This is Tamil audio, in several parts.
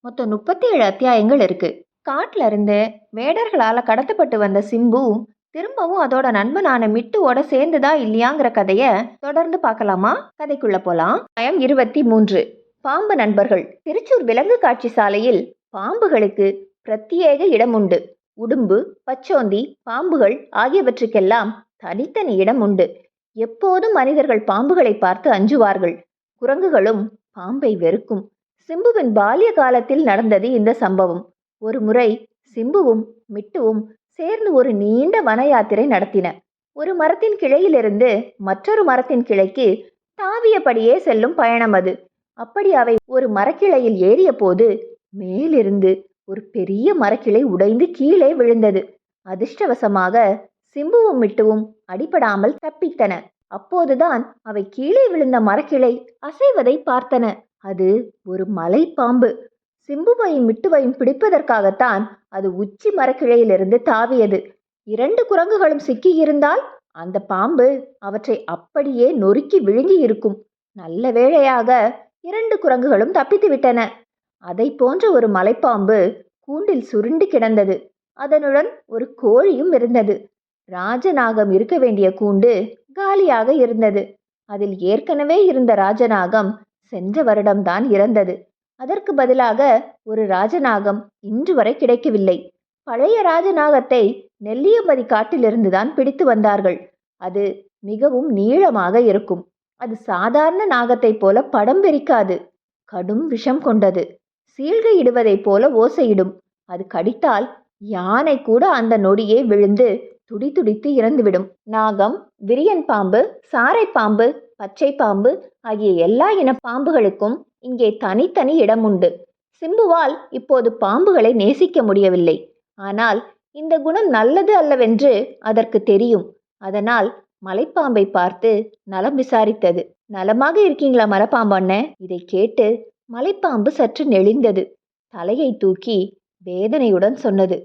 மொத்தம் முப்பத்தி ஏழு அத்தியாயங்கள் இருக்கு. காட்டுல இருந்து வேடர்களால கடத்தப்பட்டு வந்த சிம்பு திரும்பவும் அதோட நண்பனான மிட்டுவோட சேர்ந்துதா இல்லையாங்கிற கதைய தொடர்ந்து பார்க்கலாமா? கதைக்குள்ள போலாம். பயம் இருபத்தி மூன்று பாம்பு நண்பர்கள். திருச்சூர் விலங்கு காட்சி சாலையில் பாம்புகளுக்கு பிரத்யேக இடம் உண்டு. உடும்பு பச்சோந்தி பாம்புகள் ஆகியவற்றுக்கெல்லாம் தனித்தனி இடம் உண்டு. எப்போதும் மனிதர்கள் பாம்புகளை பார்த்து அஞ்சுவார்கள். குரங்குகளும் பாம்பை வெறுக்கும். சிம்புவின் பால்ய காலத்தில் நடந்தது இந்த சம்பவம். ஒரு முறை சிம்புவும் மிட்டுவும் சேர்ந்து ஒரு நீண்ட வன யாத்திரை நடத்தின. ஒரு மரத்தின் கிளையிலிருந்து மற்றொரு மரத்தின் கிளைக்கு தாவியபடியே செல்லும் பயணம் அது. அப்படி அவை ஒரு மரக்கிளையில் ஏறிய போது மேலிருந்து ஒரு பெரிய மரக்கிளை உடைந்து கீழே விழுந்தது. அதிர்ஷ்டவசமாக சிம்புவும் மிட்டுவும் அடிபடாமல் தப்பித்தன. அப்போதுதான் அவை கீழே விழுந்த மரக்கிளை அசைவதை பார்த்தன. அது ஒரு மலைப்பாம்பு. சிம்புவையும் மிட்டுவையும் பிடிப்பதற்காகத்தான் அது உச்சி மரக்கிளையிலிருந்து தாவியது. இரண்டு குரங்குகளும் சிக்கியிருந்தால் அந்த பாம்பு அவற்றை அப்படியே நொறுக்கி விழுங்கி இருக்கும். நல்ல வேளையாக இரண்டு குரங்குகளும் தப்பித்து விட்டன அதை போன்ற ஒரு மலைப்பாம்பு கூண்டில் சுருண்டு கிடந்தது. அதனுடன் ஒரு கோழியும் இருந்தது. ராஜநாகம் இருக்க வேண்டிய கூண்டு காலியாக இருந்தது. அதில் ஏற்கனவே இருந்த ராஜநாகம் சென்ற வருடம்தான் இறந்தது. அதற்கு பதிலாக ஒரு ராஜநாகம் இன்று வரை கிடைக்கவில்லை. பழைய ராஜநாகத்தை நெல்லியம்பதி காட்டிலிருந்துதான் பிடித்து வந்தார்கள். அது மிகவும் நீளமாக இருக்கும். அது சாதாரண நாகத்தைப் போல படம் பிரிக்காது கடும் விஷம் கொண்டது. சீழ்கை இடுவதைப் போல ஓசையிடும். அது கடித்தால் யானை கூட அந்த நொடியே விழுந்து துடி துடித்து இறந்துவிடும். நாகம் விரியன் பாம்பு சாரை பாம்பு பச்சை பாம்பு ஆகிய எல்லா இன பாம்புகளுக்கும் இங்கே தனித்தனி இடம் உண்டு சிம்புவால் இப்போது பாம்புகளை நேசிக்க முடியவில்லை. ஆனால் இந்த குணம் நல்லது அல்லவென்று அதற்கு தெரியும். அதனால் மலைப்பாம்பை பார்த்து நலம் விசாரித்தது. நலமாக இருக்கீங்களா மலைப்பாம்பண்ண இதை கேட்டு மலைப்பாம்பு சற்று நெளிந்தது. தலையை தூக்கி வேதனையுடன் சொன்னது.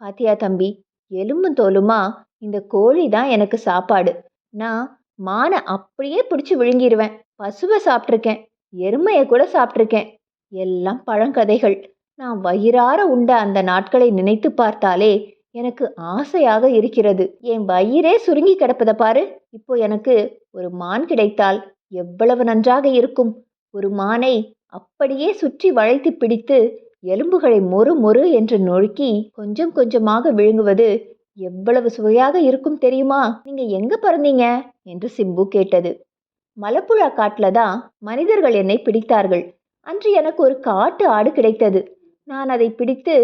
பாத்தியா தம்பி எலும்பும் தோலுமா? இந்த கோழி தான் எனக்கு சாப்பாடு. நான் மானை அப்படியே பிடிச்சி விழுங்கிடுவேன் பசுவை சாப்பிட்ருக்கேன் எருமையை கூட சாப்பிட்ருக்கேன் எல்லாம் பழங்கதைகள். நான் வயிறார உண்ட அந்த நாட்களை நினைத்து பார்த்தாலே எனக்கு ஆசையாக இருக்கிறது. என் வயிறே சுருங்கி கிடப்பதை பாரு. இப்போ எனக்கு ஒரு மான் கிடைத்தால் எவ்வளவு நன்றாக இருக்கும். ஒரு மானை அப்படியே சுற்றி வளைத்து பிடித்து எலும்புகளை மொறு மொறு என்று நொறுக்கி கொஞ்சம் கொஞ்சமாக விழுங்குவது எவ்வளவு சுவையாக இருக்கும் தெரியுமா? நீங்க எங்க பிறந்தீங்க? என்று சிம்பு கேட்டது. மலப்புழா காட்டுல தான் மனிதர்கள் என்னை பிடித்தார்கள். அன்று எனக்கு ஒரு காட்டு ஆடு கிடைத்தது. நான் அதை பிடித்து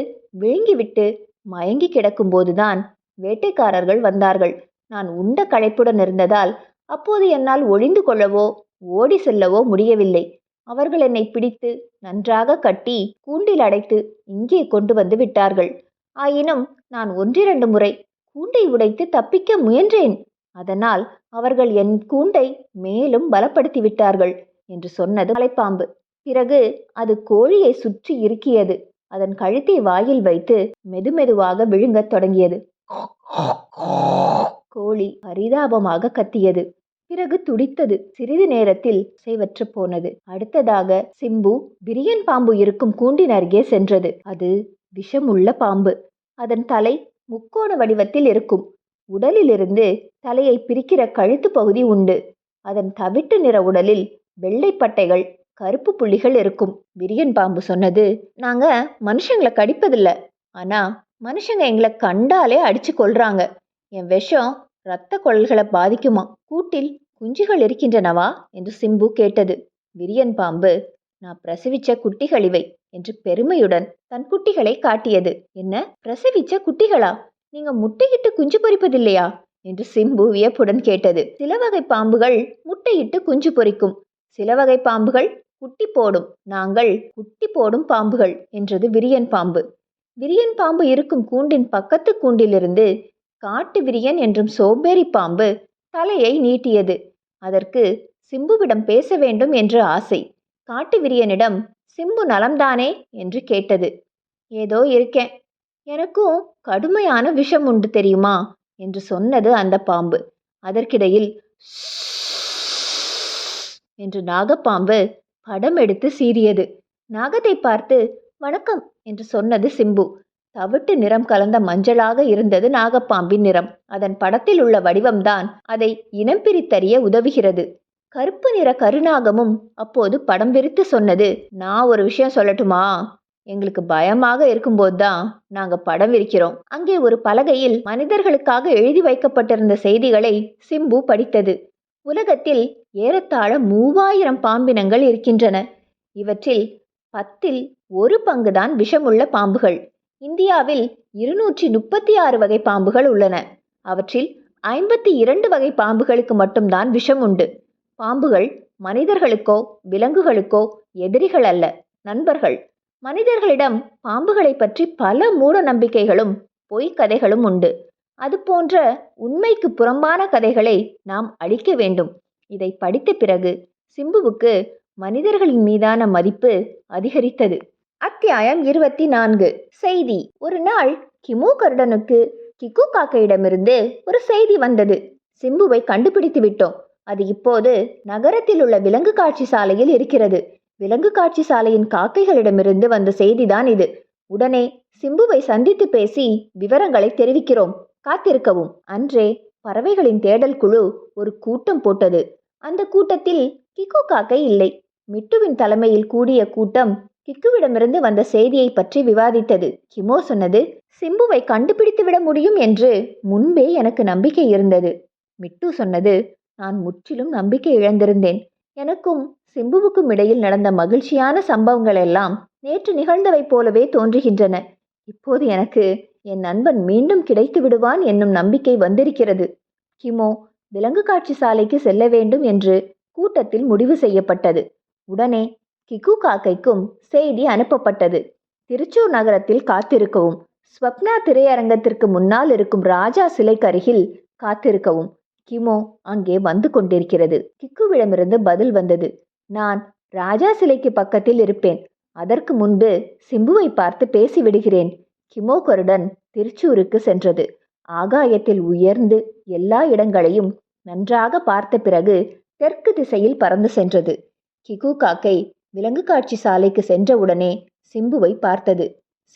விழுங்கிவிட்டு மயங்கி கிடக்கும்போதுதான் வேட்டைக்காரர்கள் வந்தார்கள். நான் உண்ட களைப்புடன் இருந்ததால் அப்போது என்னால் ஒளிந்து கொள்ளவோ ஓடி செல்லவோ முடியவில்லை. அவர்கள் என்னை பிடித்து நன்றாக கட்டி கூண்டில் அடைத்து இங்கே கொண்டு வந்து விட்டார்கள். ஆயினும் நான் ஒன்றிரண்டு முறை கூண்டை உடைத்து தப்பிக்க முயன்றேன். அதனால் அவர்கள் என் கூண்டை மேலும் பலப்படுத்தி விட்டார்கள் என்று சொன்னது மலைப்பாம்பு. பிறகு அது கோழியை சுற்றி இருக்கியது அதன் கழுத்தை வாயில் வைத்து மெதுமெதுவாக விழுங்கத் தொடங்கியது. கோழி பரிதாபமாக கத்தியது. பிறகு துடித்தது. சிறிது நேரத்தில் செய்வற்று போனது. அடுத்ததாக சிம்பு பிரியன் பாம்பு இருக்கும் கூண்டின் அருகே சென்றது. அது விஷமுள்ள பாம்பு. அதன் தலை முக்கோண வடிவத்தில் இருக்கும். உடலிலிருந்து தலையை பிரிக்கிற கழுத்து பகுதி உண்டு. அதன் தவிட்டு நிற உடலில் வெள்ளை பட்டைகள் கருப்பு புள்ளிகள் இருக்கும். விரியன் பாம்பு சொன்னது நாங்க மனுஷங்களை கடிப்பதில்ல. ஆனா மனுஷங்க எங்களை கண்டாலே அடிச்சு கொள்றாங்க என் விஷம் இரத்த குழல்களை பாதிக்குமா? கூட்டில் குஞ்சுகள் இருக்கின்றனவா? என்று சிம்பு கேட்டது. விரியன் பாம்பு நான் பிரசவிச்ச குட்டிகள் இவை. என்று பெருமையுடன் தன் குட்டிகளை காட்டியது. என்ன பிரசவிச்ச குட்டிகளா? நீங்க முட்டையிட்டு குஞ்சு பொறிப்பதில்லையா? என்று சிம்பு வியப்புடன் கேட்டது. சில வகை பாம்புகள் முட்டையிட்டு குஞ்சு பொரிக்கும் சில வகை பாம்புகள் குட்டி போடும். நாங்கள் குட்டி போடும் பாம்புகள் என்றது விரியன் பாம்பு. விரியன் பாம்பு இருக்கும் கூண்டின் பக்கத்து கூண்டிலிருந்து காட்டு விரியன் என்றும் சோம்பேறி பாம்பு தலையை நீட்டியது. அதற்கு சிம்புவிடம் பேச வேண்டும் என்று ஆசை. காட்டு விரியனிடம் சிம்பு நலம்தானே? என்று கேட்டது. ஏதோ இருக்கேன். எனக்கும் கடுமையான விஷம் உண்டு தெரியுமா? என்று சொன்னது அந்த பாம்பு. அதற்கிடையில் என்று நாகப்பாம்பு படம் எடுத்து சீறியது. நாகத்தை பார்த்து வணக்கம் என்று சொன்னது சிம்பு. தவிட்டு நிறம் கலந்த மஞ்சளாக இருந்தது நாகப்பாம்பின் நிறம். அதன் படத்தில் உள்ள வடிவம்தான் அதை இனம் பிரித்தறிய உதவுகிறது. கருப்பு நிற கருநாகமும் அப்போது படம் விரித்து சொன்னது நான் ஒரு விஷயம் சொல்லட்டுமா? எங்களுக்கு பயமாக இருக்கும்போது தான் நாங்க படம் விரிக்கிறோம். அங்கே ஒரு பலகையில் மனிதர்களுக்காக எழுதி வைக்கப்பட்டிருந்த செய்திகளை சிம்பு படித்தது. உலகத்தில் ஏறத்தாழ மூவாயிரம் பாம்பினங்கள் இருக்கின்றன. இவற்றில் பத்தில் ஒரு பங்குதான் விஷமுள்ள பாம்புகள். இந்தியாவில் இருநூற்றி முப்பத்தி ஆறு வகை பாம்புகள் உள்ளன. அவற்றில் ஐம்பத்தி இரண்டு வகை பாம்புகளுக்கு மட்டும்தான் விஷம் உண்டு. பாம்புகள் மனிதர்களுக்கோ விலங்குகளுக்கோ எதிரிகள் அல்ல நண்பர்கள். மனிதர்களிடம் பாம்புகளை பற்றி பல மூட நம்பிக்கைகளும் பொய்க் கதைகளும் உண்டு. அதுபோன்ற உண்மைக்கு புறம்பான கதைகளை நாம் அழிக்க வேண்டும். இதை படித்த பிறகு சிம்புவுக்கு மனிதர்களின் மீதான மதிப்பு அதிகரித்தது. அத்தியாயம் இருபத்தி நான்கு செய்தி. ஒரு நாள் கிமு கருடனுக்கு கிக்கு காக்கையிடமிருந்து ஒரு செய்தி வந்தது. சிம்புவை கண்டுபிடித்து விட்டோம். அது இப்போது நகரத்தில் உள்ள விலங்கு காட்சி சாலையில் இருக்கிறது. விலங்கு காட்சி சாலையின் காக்கைகளிடமிருந்து வந்த செய்திதான் இது. உடனே சிம்புவை சந்தித்து பேசி விவரங்களை தெரிவிக்கிறோம். காத்திருக்கவும். அன்றே பறவைகளின் தேடல் குழு ஒரு கூட்டம் போட்டது. அந்த கூட்டத்தில் கிக்கு காக்கை இல்லை. மிட்டுவின் தலைமையில் கூடிய கூட்டம் கிக்குவிடமிருந்து வந்த செய்தியை பற்றி விவாதித்தது. கிமோ சொன்னது சிம்புவை கண்டுபிடித்து விட முடியும் என்று முன்பே எனக்கு நம்பிக்கை இருந்தது. மிட்டு சொன்னது நான் முற்றிலும் நம்பிக்கை இழந்திருந்தேன். எனக்கும் சிம்புவுக்கும் இடையில் நடந்த மகிழ்ச்சியான சம்பவங்கள் எல்லாம் நேற்று நிகழ்ந்தவை போலவே தோன்றுகின்றன. இப்போது எனக்கு என் நண்பன் மீண்டும் கிடைத்து விடுவான் என்னும் நம்பிக்கை வந்திருக்கிறது. கிமோ விலங்கு காட்சி சாலைக்கு செல்ல வேண்டும் என்று கூட்டத்தில் முடிவு செய்யப்பட்டது. உடனே கிகு காக்கைக்கும் செய்தி அனுப்பப்பட்டது. திருச்சூர் நகரத்தில் காத்திருக்கவும் ஸ்வப்னா திரையரங்கத்திற்கு முன்னால் இருக்கும் ராஜா சிலைக்கு அருகில் காத்திருக்கவும் கிமோ அங்கே வந்து கொண்டிருக்கிறது. கிக்குவிடமிருந்து பதில் வந்தது. நான் ராஜா சிலைக்கு பக்கத்தில் இருப்பேன். அதற்கு முன்பு சிம்புவை பார்த்து பேசிவிடுகிறேன். கிமோ கருடன் திருச்சூருக்கு சென்றது. ஆகாயத்தில் உயர்ந்து எல்லா இடங்களையும் நன்றாக பார்த்த பிறகு தெற்கு திசையில் பறந்து சென்றது. கிகு காக்கை விலங்கு காட்சி சாலைக்கு சென்றவுடனே சிம்புவை பார்த்தது.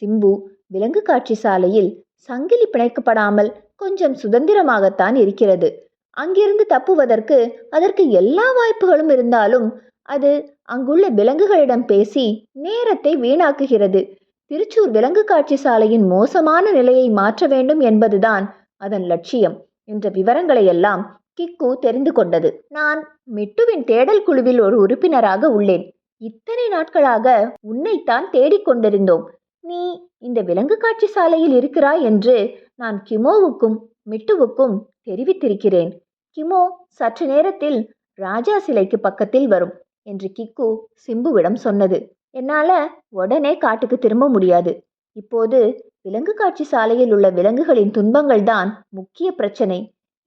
சிம்பு விலங்கு காட்சி சாலையில் சங்கிலி பிணைக்கப்படாமல் கொஞ்சம் சுதந்திரமாகத்தான் இருக்கிறது. அங்கிருந்து தப்புவதற்கு அதற்கு எல்லா வாய்ப்புகளும் இருந்தாலும் அது அங்குள்ள விலங்குகளிடம் பேசி நேரத்தை வீணாக்குகிறது. திருச்சூர் விலங்கு காட்சி சாலையின் மோசமான நிலையை மாற்ற வேண்டும் என்பதுதான் அதன் லட்சியம் என்ற விவரங்களை எல்லாம் கிக்கு தெரிந்து கொண்டது. நான் மிட்டுவின் தேடல் குழுவில் ஒரு உறுப்பினராக உள்ளேன். இத்தனை நாட்களாக உன்னைத்தான் தேடிக் கொண்டிருந்தோம். நீ இந்த விலங்கு காட்சி சாலையில் இருக்கிறாய் என்று நான் கிமோவுக்கும் மிட்டுவுக்கும் தெரிவித்திருக்கிறேன். கிமோ சற்று நேரத்தில் ராஜா சிலைக்கு பக்கத்தில் வரும் என்று கிக்கு சிம்புவிடம் சொன்னது. என்னால உடனே காட்டுக்கு திரும்ப முடியாது. இப்போது விலங்கு காட்சி சாலையில் உள்ள விலங்குகளின் துன்பங்கள் தான் முக்கிய பிரச்சனை.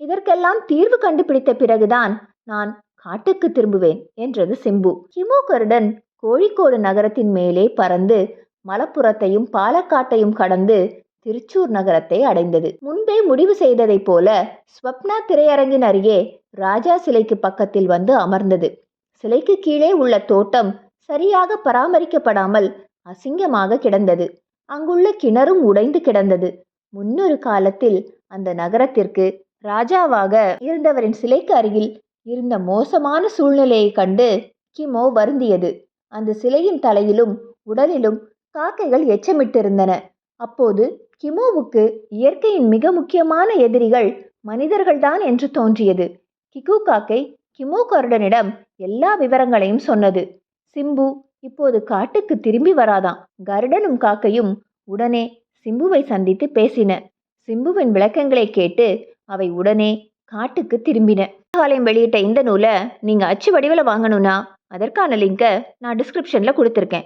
இதற்கெல்லாம் தீர்வு கண்டுபிடித்த பிறகுதான் நான் காட்டுக்கு திரும்புவேன் என்றது சிம்பு. கிமு கருடன் கோழிக்கோடு நகரத்தின் மேலே பறந்து மலப்புறத்தையும் பாலக்காட்டையும் கடந்து திருச்சூர் நகரத்தை அடைந்தது. முன்பே முடிவு செய்ததைப் போல ஸ்வப்னா திரையரங்கின் அருகே ராஜா சிலைக்கு பக்கத்தில் வந்து அமர்ந்தது. சிலைக்கு கீழே உள்ள தோட்டம் சரியாக பராமரிக்கப்படாமல் அசிங்கமாக கிடந்தது. அங்குள்ள கிணறும் உடைந்து கிடந்தது. முன்னொரு காலத்தில் அந்த நகரத்திற்கு ராஜாவாக இருந்தவரின் சிலைக்கு அருகில் இருந்த மோசமான சூழ்நிலையை கண்டு கிமோ வருந்தியது. அந்த சிலையின் தலையிலும் உடலிலும் காக்கைகள் எச்சமிட்டிருந்தன. அப்போது கிமோவுக்கு இயற்கையின் மிக முக்கியமான எதிரிகள் மனிதர்கள்தான் என்று தோன்றியது. கிகு காக்கை கிமோ கருடனிடம் எல்லா விவரங்களையும் சொன்னது. சிம்பு இப்போது காட்டுக்கு திரும்பி வராதாம். கருடனும் காக்கையும் உடனே சிம்புவை சந்தித்து பேசின. சிம்புவின் விளக்கங்களை கேட்டு அவை உடனே காட்டுக்கு திரும்பின. காலையும் வெளியிட்ட இந்த நூலை நீங்க அச்சு வடிவில் வாங்கணும்னா அதற்கான லிங்கை நான் டிஸ்கிரிப்ஷனில் கொடுத்துருக்கேன்.